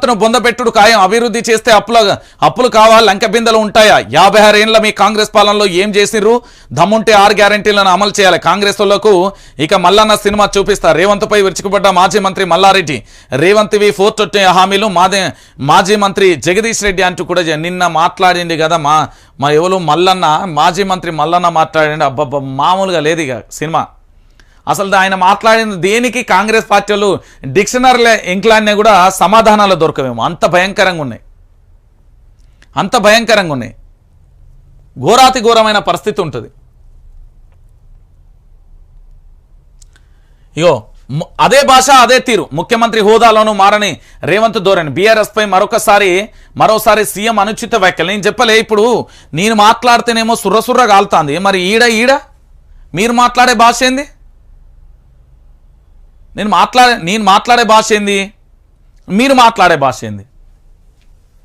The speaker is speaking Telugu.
రేవంత్ను బొందపెట్టుడు ఖాయం. అభివృద్ధి చేస్తే అప్పుల అప్పులు కావాలి లంక బిందెలు ఉంటాయా? యాభై ఆరు మీ కాంగ్రెస్ పాలనలో ఏం చేసిర్రు? దమ్ముంటే ఆరు గ్యారంటీలను అమలు చేయాలి. కాంగ్రెస్ ఇక మల్లన్న సినిమా చూపిస్తా. రేవంత్ పై విరుచుకుపడ్డ మాజీ మంత్రి మల్లారెడ్డి. రేవంత్ వి ఫోర్ ట్వంటీ హామీలు. మాదే మాజీ మంత్రి జగదీష్ రెడ్డి అంటూ కూడా నిన్న మాట్లాడింది కదా మా మా ఎవరు? మల్లన్న మాజీ మంత్రి మల్లన్న మాట్లాడండి. అబ్బబ్బ మామూలుగా లేదు ఇక సినిమా. అసలు ఆయన మాట్లాడిన దేనికి కాంగ్రెస్ పార్టీలు డిక్షనరీల డిక్షనరీలో ఇంక్లాన్నే కూడా సమాధానాలు దొరకవేమో. అంత భయంకరంగా ఉన్నాయి. అంత భయంకరంగా ఉన్నాయి. ఘోరాతి ఘోరమైన పరిస్థితి ఉంటుంది. ఇగో అదే భాష అదే తీరు. ముఖ్యమంత్రి హోదాలోనూ మారని రేవంత్ ధోరణి. బీఆర్ఎస్పై మరొకసారి మరోసారి సీఎం అనుచిత వ్యాఖ్యలు. నేను చెప్పలే ఇప్పుడు నేను మాట్లాడితేనేమో సుర్రసుర్ర కాలుతాంది మరి ఈడ ఈడ? మీరు మాట్లాడే భాష ఏంది? నేను మాట్లాడే నేను మాట్లాడే భాష ఏంది? మీరు మాట్లాడే భాష ఏంది?